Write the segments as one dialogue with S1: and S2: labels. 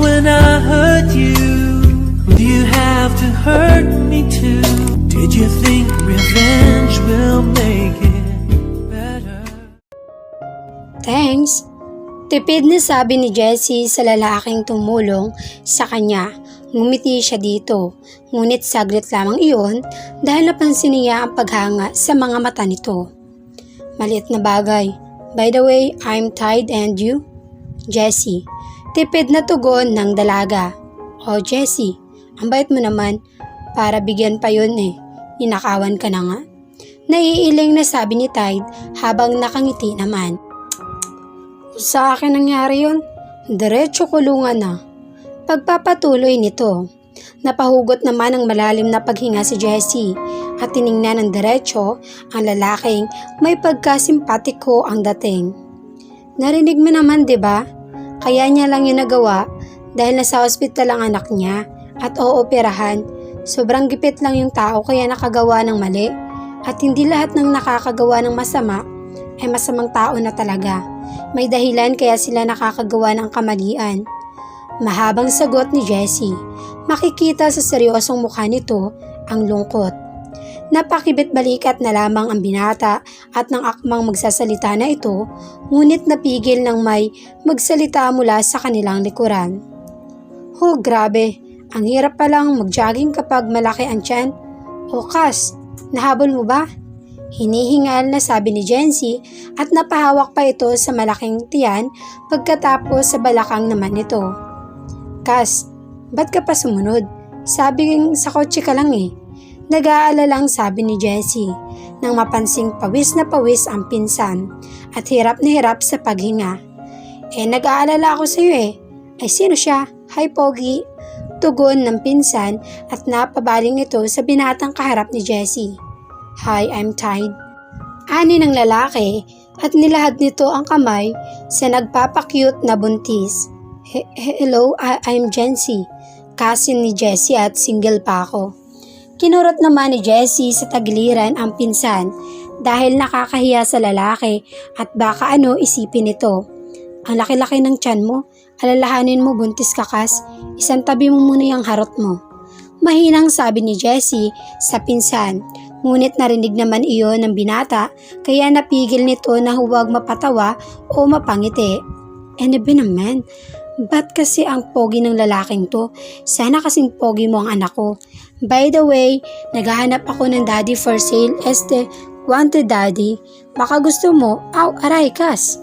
S1: when I hurt you? Do you have to hurt me too? Did you think revenge will make it better?
S2: Thanks. Tipid na sabi ni Jessie sa lalaking tumulong sa kanya. Ngumiti siya dito. Ngunit saglit lamang iyon dahil napansin niya ang paghanga sa mga mata nito. Maliit na bagay. By the way, I'm tied and you? Jessie. Tipid na tugon ng dalaga. Oh Jessie, ang bait mo naman. Para bigyan pa yun eh. Ninakawan ka na nga. Naiiling na sabi ni Tide habang nakangiti naman. Sa akin nangyari yun. Diretso kulungan na. Pagpapatuloy nito. Napahugot naman ng malalim na paghinga si Jessie at tiningnan ng diretso ang lalaking may pagkasimpatiko ang dating. Narinig mo naman 'di ba? Kaya niya lang yun nagawa dahil nasa ospital ang anak niya at ooperahan. Sobrang gipit lang yung tao kaya nakagawa ng mali at hindi lahat ng nakakagawa ng masama ay masamang tao na talaga. May dahilan kaya sila nakakagawa ng kamalian. Mahabang sagot ni Jessie. Makikita sa seryosong mukha nito ang lungkot. Napakibit balikat na lamang ang binata at ng akmang magsasalita na ito, ngunit napigil ng may magsalita mula sa kanilang likuran. Oh, grabe. Ang hirap palang mag-jogging kapag malaki ang tiyan. O kas, nahabol mo ba? Hinihingal na sabi ni Jency at napahawak pa ito sa malaking tiyan pagkatapos sa balakang naman nito. Kas, ba't ka pa sumunod? Sabi sa kotse ka lang eh. Nag-aalalang sabi ni Jessie nang mapansing pawis na pawis ang pinsan at hirap na hirap sa paghinga. Eh nag-aalala ako sa iyo eh. Ay sino siya? Hi Pogi. Tugon ng pinsan at napabaling ito sa binatang kaharap ni Jessie. Hi, I'm tied. Ani ng lalaki at nilahad nito ang kamay sa nagpapakyut na buntis. He- Hello, I- I'm Jency. Kasin ni Jessie at single pa ako. Kinurot naman ni Jessie sa tagiliran ang pinsan dahil nakakahiya sa lalaki at baka ano isipin nito. Ang laki-laki ng tiyan mo, alalahanin mo buntis ka kas, isang tabi mo muna yung harot mo. Mahinang sabi ni Jessie sa pinsan, ngunit narinig naman iyon ng binata kaya napigil nito na huwag mapatawa o mapangiti. Ano ba naman? Ba't kasi ang pogi ng lalaking to? Sana kasing pogi mo ang anak ko. By the way, naghahanap ako ng daddy for sale. Este, wanted daddy. Baka gusto mo, aw, aray kas.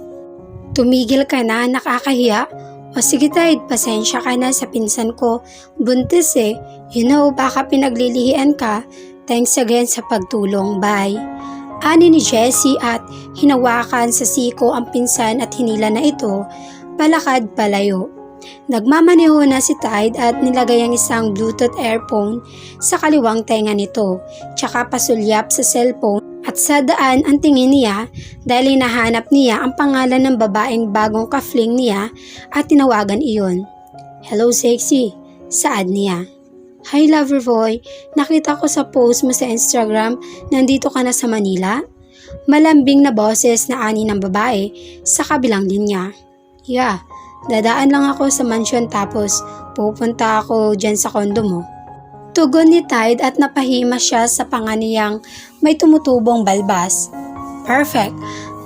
S2: Tumigil ka na, nakakahiya. O sige Tide, pasensya ka na sa pinsan ko. Buntis eh. You know, baka pinaglilihian ka. Thanks again sa pagtulong. Bye. Ani ni Jessie at hinawakan sa siko ang pinsan at hinila na ito, palakad palayo. Nagmamaneho na si Tide at nilagay ang isang Bluetooth earphone sa kaliwang tenga nito, tsaka pasulyap sa cellphone at sa daan ang tingin niya dahil hinahanap niya ang pangalan ng babaeng bagong kafling niya at tinawagan iyon. Hello sexy, saad niya. Hi Loverboy, nakita ko sa post mo sa Instagram, nandito ka na sa Manila? Malambing na boses na ani ng babae sa kabilang linya. Yeah, dadaan lang ako sa mansion tapos pupunta ako dyan sa kondo mo. Tugon ni Tide at napahima siya sa panganiyang may tumutubong balbas. Perfect.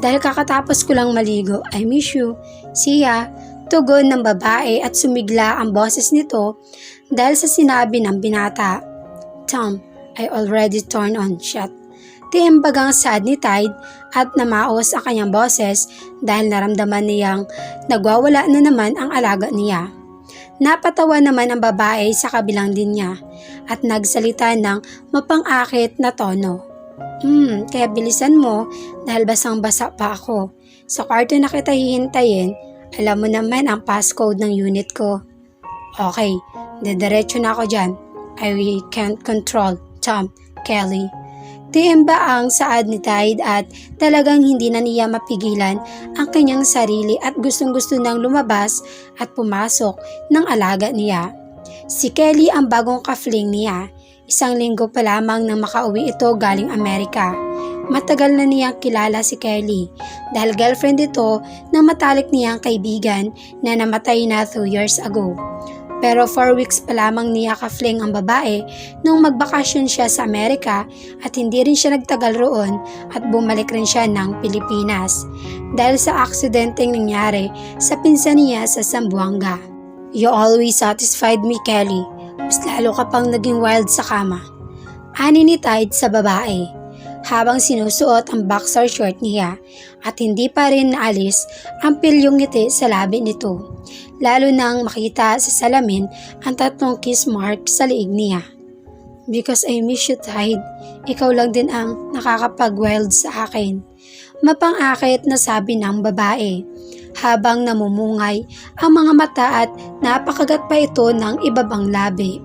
S2: Dahil kakatapos ko lang maligo, I miss you. Siya, tugon ng babae at sumigla ang boses nito dahil sa sinabi ng binata. Tom, I already turned on shot. Tiimbagang sad ni Tide at namaos ang kanyang boses dahil naramdaman niyang nagwawala na naman ang alaga niya. Napatawa naman ang babae sa kabilang linya at nagsalita ng mapang-akit na tono. Hmm, kaya bilisan mo dahil basang-basa pa ako. Sa kwarto na kita hihintayin, alam mo naman ang passcode ng unit ko. Okay, dediretso na ako dyan. I can't control. Tom, Kelly. Tiimba ang saad ni Tide at talagang hindi na niya mapigilan ang kanyang sarili at gustong gusto nang lumabas at pumasok ng alaga niya. Si Kelly ang bagong kafling niya. Isang linggo pa lamang nang makauwi ito galing Amerika. matagal na niyang kilala si Kelly dahil girlfriend ito ng matalik niyang kaibigan na namatay na 2 years ago. Pero 4 weeks pa lamang niya ka-fling ang babae nung magbakasyon siya sa Amerika at hindi rin siya nagtagal roon at bumalik rin siya ng Pilipinas dahil sa aksidenteng nangyari sa pinsan niya sa Zamboanga. You always satisfied me, Kelly. Mas lalo ka pang naging wild sa kama. Ani ni Tide sa babae habang sinusuot ang boxer short niya at hindi pa rin naalis ang pilyong ngiti sa labi nito. Lalo nang makita sa salamin ang tatlong kiss mark sa liig niya. Because I miss you, Tide. Ikaw lang din ang nakakapag-wild sa akin. Mapang-akit na sabi ng babae habang namumungay ang mga mata at napakagat pa ito ng ibabang labi.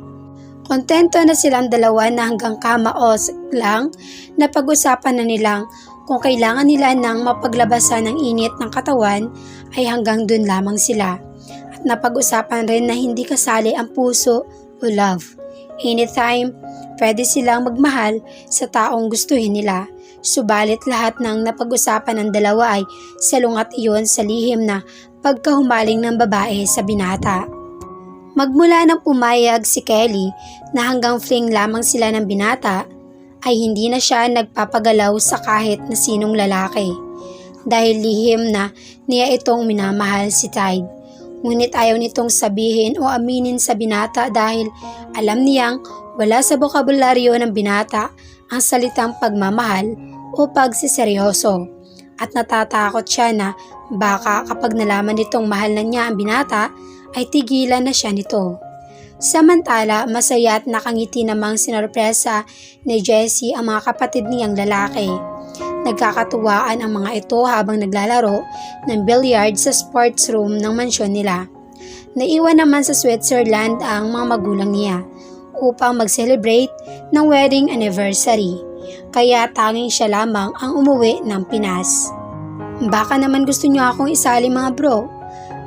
S2: Kontento na silang dalawa na hanggang kamaos lang na pag-usapan na nilang kung kailangan nila ng mapaglabasan ng init ng katawan ay hanggang dun lamang sila. Napag-usapan rin na hindi kasali ang puso o love. Anytime, pwede silang magmahal sa taong gustuhin nila. Subalit lahat ng napag-usapan ng dalawa ay salungat iyon sa lihim na pagkahumaling ng babae sa binata. Magmula nang pumayag si Kelly na hanggang fling lamang sila ng binata, ay hindi na siya nagpapagalaw sa kahit na sinong lalaki. Dahil lihim na niya itong minamahal si Tide. Ngunit ayaw nitong sabihin o aminin sa binata dahil alam niyang wala sa bokabularyo ng binata ang salitang pagmamahal o pagsiseryoso. At natatakot siya na baka kapag nalaman nitong mahal na niya ang binata ay tigilan na siya nito. Samantala, masaya at nakangiti namang sinorpresa ni Jessie ang mga kapatid niyang lalaki. Nagkakatuwaan ang mga ito habang naglalaro ng billiard sa sports room ng mansyon nila. Naiwan naman sa Switzerland ang mga magulang niya upang mag-celebrate ng wedding anniversary. Kaya tanging siya lamang ang umuwi ng Pinas. Baka naman gusto niyo akong isali mga bro,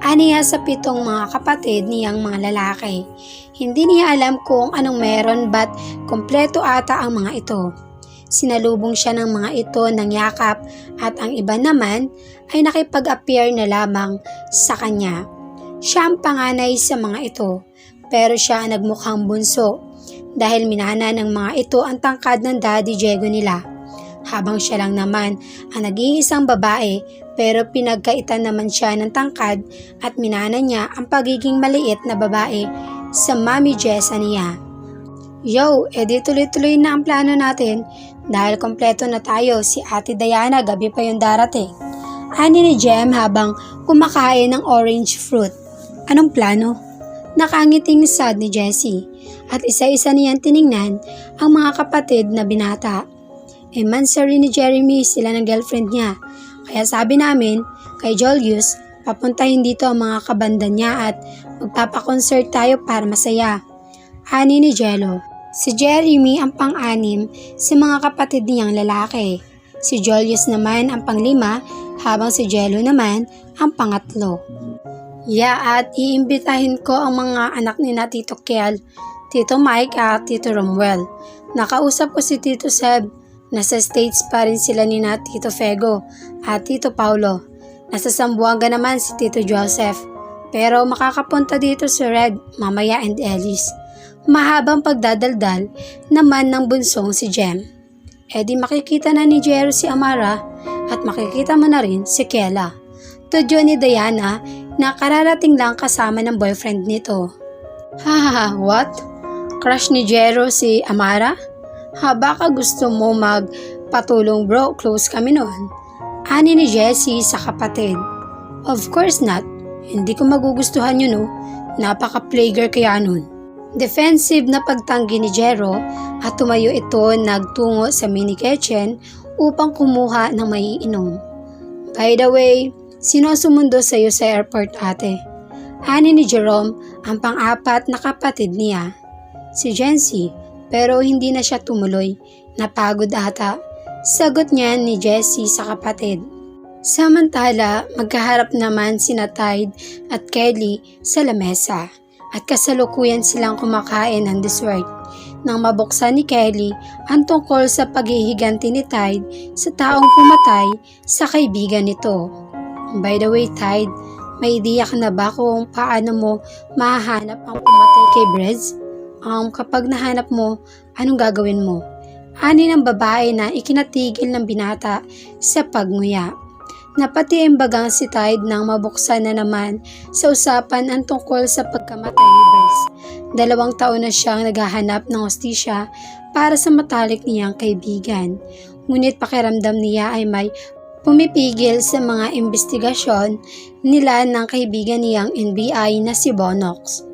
S2: Aniya sa pitong mga kapatid niyang mga lalaki. Hindi niya alam kung anong meron but kompleto ata ang mga ito. Sinalubong siya ng mga ito ng yakap at ang iba naman ay nakipag-appear na lamang sa kanya. Siya ang panganay sa mga ito pero siya ang nagmukhang bunso dahil minana ng mga ito ang tangkad ng daddy Diego nila. Habang siya lang naman ang nag-iisang babae pero pinagkaitan naman siya ng tangkad at minana niya ang pagiging maliit na babae sa mami Jessa niya. Yo, edi tuloy-tuloy na ang plano natin dahil kompleto na tayo si Ate Diana gabi pa yung darating. Ani ni Jem habang kumakain ng orange fruit. Anong plano? Nakangiting sad ni Jessie at isa-isa niyang tiningnan ang mga kapatid na binata. E mansari ni Jeremy sila ng girlfriend niya. Kaya sabi namin kay Julius, papuntahin dito ang mga kabanda niya at magpapakonsert tayo para masaya. Ani ni Jello. Si Jeremy ang pang-anim sa mga kapatid niyang lalaki. Si Julius naman ang panglima habang si Jello naman ang pangatlo. Yeah, at iimbitahin ko ang mga anak ni na Tito Kiel, Tito Mike at Tito Romuel. Nakausap ko si Tito Seb Nasa States pa rin sila ni na Tito Fego at Tito Paulo. Nasa Sambuanga naman si Tito Joseph. Pero makakapunta dito si Red, Mamaya and Ellis. Mahabang pagdadaldal naman ng bunsong si Jem. E di makikita na ni Jero si Amara at makikita mo na rin si Kela. Tudyo ni Diana na kararating lang kasama ng boyfriend nito. Hahaha, what? Crush ni Jero si Amara? Ha, baka gusto mo magpatulong bro, close kami noon. Ani ni Jessie sa kapatid. Of course not. Hindi ko magugustuhan yun no. Napaka-player kaya nun. Defensive na pagtanggi ni Jero at tumayo ito nagtungo sa mini kitchen upang kumuha ng maiinom. By the way, sino sumundo sa iyo sa airport ate? Ani ni Jerome ang pang-apat na kapatid niya. Si Jency pero hindi na siya tumuloy. Napagod ata. Sagot niya ni Jessie sa kapatid. Samantala, magkaharap naman sina Tide at Kelly sa lamesa at kasalukuyan silang kumakain ng dessert. nang mabuksan ni Kelly ang tungkol sa paghihiganti ni Tide sa taong pumatay sa kaibigan nito. By the way, Tide, may ideya ka na ba kung paano mo mahahanap ang pumatay kay Brez? Um, kapag nahanap mo, anong gagawin mo? Ani ng babae na ikinatigil ng binata sa pagnguya. Napati bagang si Tide nang mabuksan na naman sa usapan ang tungkol sa pagkamatay ni Brez. Dalawang taon na siyang naghahanap ng hostisya para sa matalik niyang kaibigan. Ngunit pakiramdam niya ay may pumipigil sa mga investigasyon nila ng kaibigan niyang NBI na si Bonox.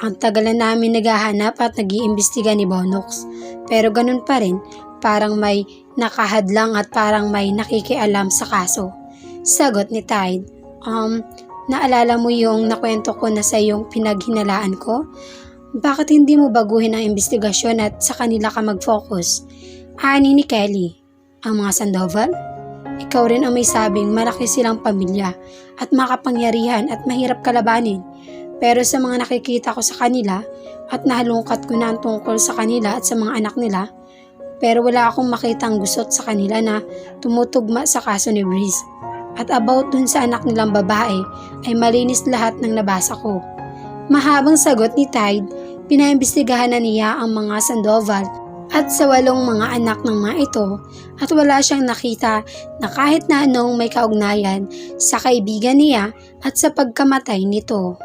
S2: Ang tagal na namin naghahanap at nag-iimbestiga ni Bonox. Pero ganun pa rin, parang may nakahadlang at parang may nakikialam sa kaso. Sagot ni Tide, Um, naalala mo yung nakwento ko na sa iyong pinaghinalaan ko? Bakit hindi mo baguhin ang investigasyon at sa kanila ka mag-focus? Ani ni Kelly, ang mga Sandoval? Ikaw rin ang may sabing malaki silang pamilya at makapangyarihan at mahirap kalabanin. Pero sa mga nakikita ko sa kanila at nahalungkat ko na ang tungkol sa kanila at sa mga anak nila, pero wala akong makitang gusot sa kanila na tumutugma sa kaso ni Breeze. At about dun sa anak nilang babae ay malinis lahat ng nabasa ko. Mahabang sagot ni Tide, pinaimbestigahan na niya ang mga Sandoval at sa walong mga anak ng mga ito at wala siyang nakita na kahit na anong may kaugnayan sa kaibigan niya at sa pagkamatay nito.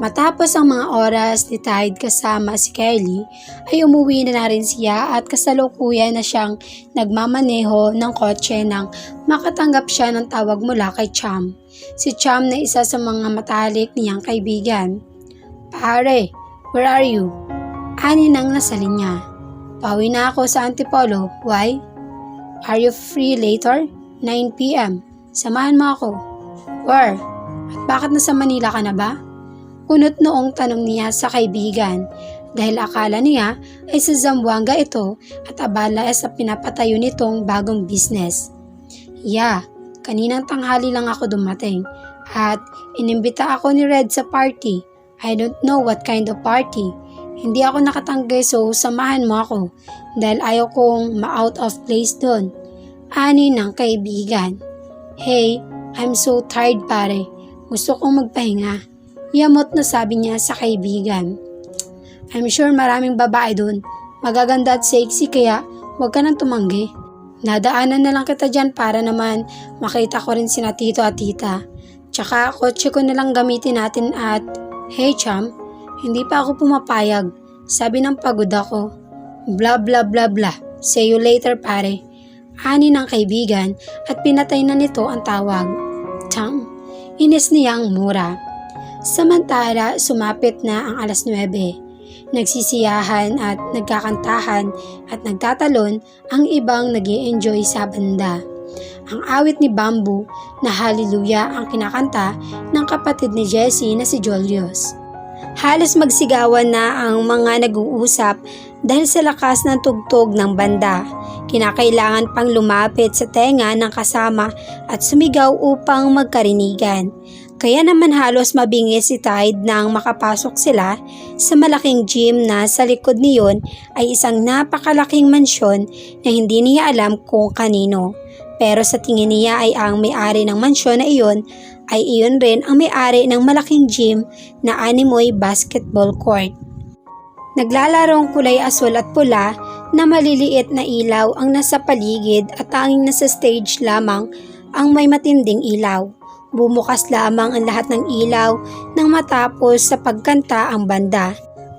S2: Matapos ang mga oras ni Tide kasama si Kelly, ay umuwi na, na rin siya at kasalukuyan na siyang nagmamaneho ng kotse nang makatanggap siya ng tawag mula kay Cham. Si Cham na isa sa mga matalik niyang kaibigan. Pare, where are you? Ani nang nasa linya. Pauwi na ako sa Antipolo. Why? Are you free later? 9pm. Samahan mo ako. Where? At bakit nasa Manila ka na ba? Kunot noong tanong niya sa kaibigan dahil akala niya ay sa Zamboanga ito at abala sa pinapatayo nitong bagong business. Yeah, kaninang tanghali lang ako dumating at inimbita ako ni Red sa party. I don't know what kind of party. Hindi ako nakatanggay so samahan mo ako dahil ayaw kong ma-out of place doon. Ani ng kaibigan. Hey, I'm so tired pare. Gusto kong magpahinga. Yamot na sabi niya sa kaibigan. I'm sure maraming babae doon. Magaganda at sexy kaya huwag ka nang tumanggi. Nadaanan na lang kita dyan para naman makita ko rin sina tito at tita. Tsaka kotse ko na lang gamitin natin at Hey chum, hindi pa ako pumapayag. Sabi ng pagod ako. Blah blah blah blah. See you later pare. Ani ng kaibigan at pinatay na nito ang tawag. Chum, inis niyang mura. Samantala, sumapit na ang alas 9. Nagsisiyahan at nagkakantahan at nagtatalon ang ibang nag enjoy sa banda. Ang awit ni Bamboo na Hallelujah ang kinakanta ng kapatid ni Jessie na si Julius. Halos magsigawan na ang mga nag-uusap dahil sa lakas ng tugtog ng banda. Kinakailangan pang lumapit sa tenga ng kasama at sumigaw upang magkarinigan. Kaya naman halos mabingis si Tide nang makapasok sila sa malaking gym na sa likod niyon ay isang napakalaking mansyon na hindi niya alam kung kanino. Pero sa tingin niya ay ang may-ari ng mansyon na iyon ay iyon rin ang may-ari ng malaking gym na animoy basketball court. Naglalarong kulay aswal at pula na maliliit na ilaw ang nasa paligid at tanging nasa stage lamang ang may matinding ilaw. Bumukas lamang ang lahat ng ilaw nang matapos sa pagkanta ang banda.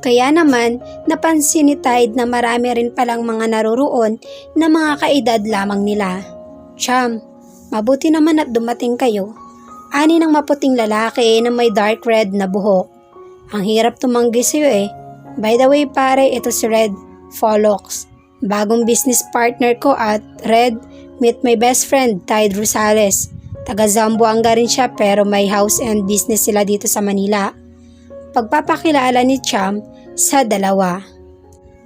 S2: Kaya naman, napansin ni Tide na marami rin palang mga naroroon na mga kaedad lamang nila. Cham, mabuti naman at dumating kayo. Ani ng maputing lalaki na may dark red na buhok. Ang hirap tumanggi sa'yo eh. By the way pare, ito si Red Folox. Bagong business partner ko at Red, meet my best friend, Tide Rosales. Taga Zamboanga rin siya pero may house and business sila dito sa Manila. Pagpapakilala ni Cham sa dalawa.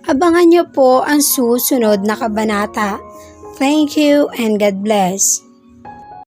S2: Abangan niyo po ang susunod na kabanata. Thank you and God bless.